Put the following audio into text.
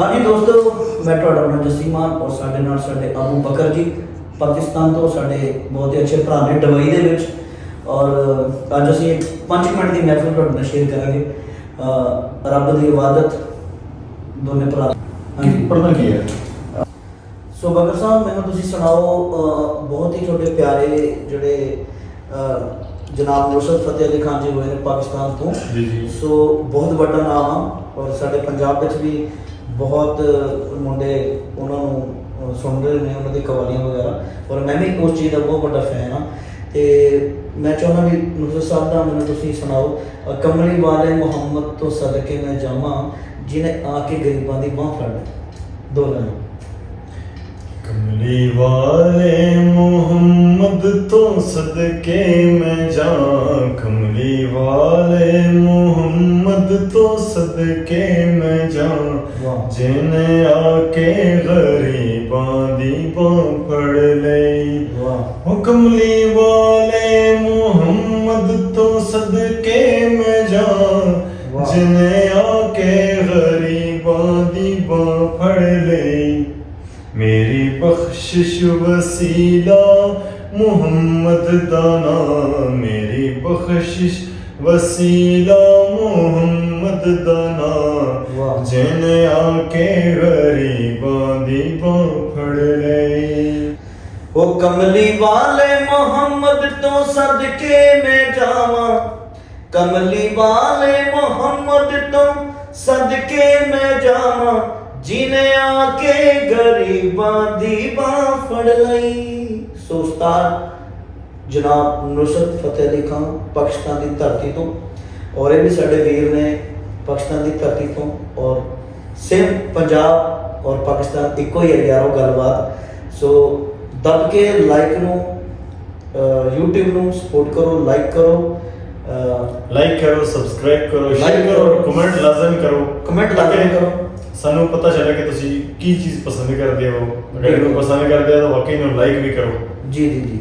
ਹਾਂਜੀ ਦੋਸਤੋ ਮੈਂ ਤੁਹਾਡਾ ਆਪਣਾ ਜੱਸੀ ਮਾਨ ਔਰ ਸਾਡੇ ਨਾਲ ਸਾਡੇ ਅਬੂ ਬਕਰ ਜੀ ਪਾਕਿਸਤਾਨ ਤੋਂ ਸਾਡੇ ਬਹੁਤ ਹੀ ਅੱਛੇ ਭਰਾ ਨੇ ਦੁਬਈ ਦੇ ਵਿੱਚ। ਔਰ ਅੱਜ ਅਸੀਂ ਇੱਕ 5 ਮਿੰਟ ਦੀ ਮਹਿਫਿਲ ਤੁਹਾਡੇ ਨਾਲ ਸ਼ੇਅਰ ਕਰਾਂਗੇ। ਰੱਬ ਦੀ ਇਬਾਦਤ ਦੋਨੇ ਭਰਾ। ਕੀ ਪੜਨਾ ਕੀ ਹੈ? ਸੋ ਬਕਰ ਸਾਹਿਬ ਮੈਨੂੰ ਤੁਸੀਂ ਸੁਣਾਓ ਬਹੁਤ ਹੀ ਤੁਹਾਡੇ ਪਿਆਰੇ ਜਿਹੜੇ ਜਨਾਬ ਨੁਸਰਤ ਫਤਿਹ ਅਲੀ ਖਾਨ ਜੀ ਹੋਏ ਨੇ ਪਾਕਿਸਤਾਨ ਤੋਂ। ਜੀ ਜੀ। ਸੋ ਬਹੁਤ ਵੱਡਾ ਨਾਮ ਆ ਔਰ ਸਾਡੇ ਪੰਜਾਬ ਵਿੱਚ ਵੀ ਬਹੁਤ ਮੁੰਡੇ ਉਹਨਾਂ ਨੂੰ ਸੁਣ ਰਹੇ ਨੇ, ਉਹਨਾਂ ਦੀ ਕਵਾਲੀਆਂ ਵਗੈਰਾ। ਔਰ ਮੈਂ ਵੀ ਉਸ ਚੀਜ਼ ਦਾ ਬਹੁਤ ਵੱਡਾ ਫੈਨ ਹਾਂ। ਤੇ ਮੈਂ ਚਾਹੁੰਦਾ ਵੀ ਨੁਸਰਤ ਸਾਹਿਬ ਦਾ ਮੈਨੂੰ ਤੁਸੀਂ ਸੁਣਾਓ ਕਮਲੀ ਵਾਲੇ ਮੁਹੰਮਦ ਤੋਂ ਸਦਕੇ ਮੈਂ ਜਾਵਾਂ ਜਿਨੇ ਆ ਕੇ ਗਰੀਬਾਂ ਦੀ ਬਾਹ ਫੜ ਦੋ ਲਾਈਨਾਂ। ਕਮਲੀ ਵਾਲੇ ਮੁਹੰਮਦ ਤੋਂ ਸਦਕੇ ਮੈਂ ਜਾਂ ਕਮਲੀ ਵਾਲੇ ਮੁਹੰਮਦ ਤੋਂ ਸਦਕੇ ਮੈਂ ਜਾਂ ਵਾਹ। ਜਿਨ ਆ ਕੇ ਗਰੀਬਾਂ ਦੀ ਬਾਹ ਫੜ ਲਈ ਵਾਹ ਉਹ ਕਮਲੀ ਵਾਲੇ ਮੁਹੰਮਦ ਤੋਂ ਸਦਕੇ ਮੈਂ ਜਾਂ ਵਾਹ। ਜਿਨ ਆ ਕੇ ਗਰੀਬਾਂ ਦੀ ਬਾਹ ਫੜ ਲਈ ਮੇਰੀ ਬਖਸ਼ਿਸ਼ ਵਸੀਲਾ ਮੁਹੰਮਦ ਦਾ ਮੁਹੰਮਦ ਦਾ ਨਾਮ ਵਾਹ। ਜਿਨ ਆ ਕੇ ਗਰੀਬਾਂ ਦੀ ਬਾਹ ਫੜ ਲਈ। ਉਹ ਕਮਲੀ ਵਾਲੇ ਮੁਹੰਮਦ ਤੋਂ ਸਦਕੇ ਮੈਂ ਜਾਵਾਂ। ਕਮਲੀ ਵਾਲੇ ਮੁਹੰਮਦ ਤੋਂ ਸਦਕੇ ਮੈਂ ਜਾਵਾਂ। ਜਿਨੇ ਆ ਕੇ ਗਰੀਬਾਂ ਦੀ ਬਾਹ ਫੜ ਲਈ। ਸੋ ਉਸਤਾਦ ਜਨਾਬ ਨੁਸਰਤ ਫਤਿਹ ਅਲੀ ਖਾਨ ਪਾਕਿਸਤਾਨ ਦੀ ਧਰਤੀ ਤੋਂ ਔਰ ਇਹ ਵੀ ਸਾਡੇ ਵੀਰ ਨੇ ਪਾਕਿਸਤਾਨ ਦੀ ਧਰਤੀ ਤੋਂ ਔਰ ਸੇਮ ਪੰਜਾਬ ਔਰ ਪਾਕਿਸਤਾਨ ਇੱਕੋ ਹੀ ਹੈ ਯਾਰੋ ਗੱਲਬਾਤ ਸੋ ਦੱਬ ਕੇ ਲਾਈਕ ਨੂੰ YouTube ਨੂੰ ਸਪੋਰਟ ਕਰੋ ਲਾਈਕ ਕਰੋ ਲਾਈਕ ਕਰੋ ਸਬਸਕ੍ਰਾਈਬ ਕਰੋ ਸ਼ੇਅਰ ਕਰੋ। ਕਮੈਂਟ ਲਾਜ਼ਮ ਕਰੋ Comment ਲਾਜ਼ਮ ਕਰੋ। ਸਾਨੂੰ ਪਤਾ ਚੱਲੇ ਕਿ ਤੁਸੀਂ ਕੀ ਚੀਜ਼ ਪਸੰਦ ਕਰਦੇ ਹੋ ਅਗਰ ਇਹਨੂੰ। ਪਸੰਦ ਕਰਦੇ ਹੋ ਤਾਂ ਵਾਕਈ ਨੂੰ ਲਾਈਕ ਵੀ ਕਰੋ ਜੀ ਜੀ ਜੀ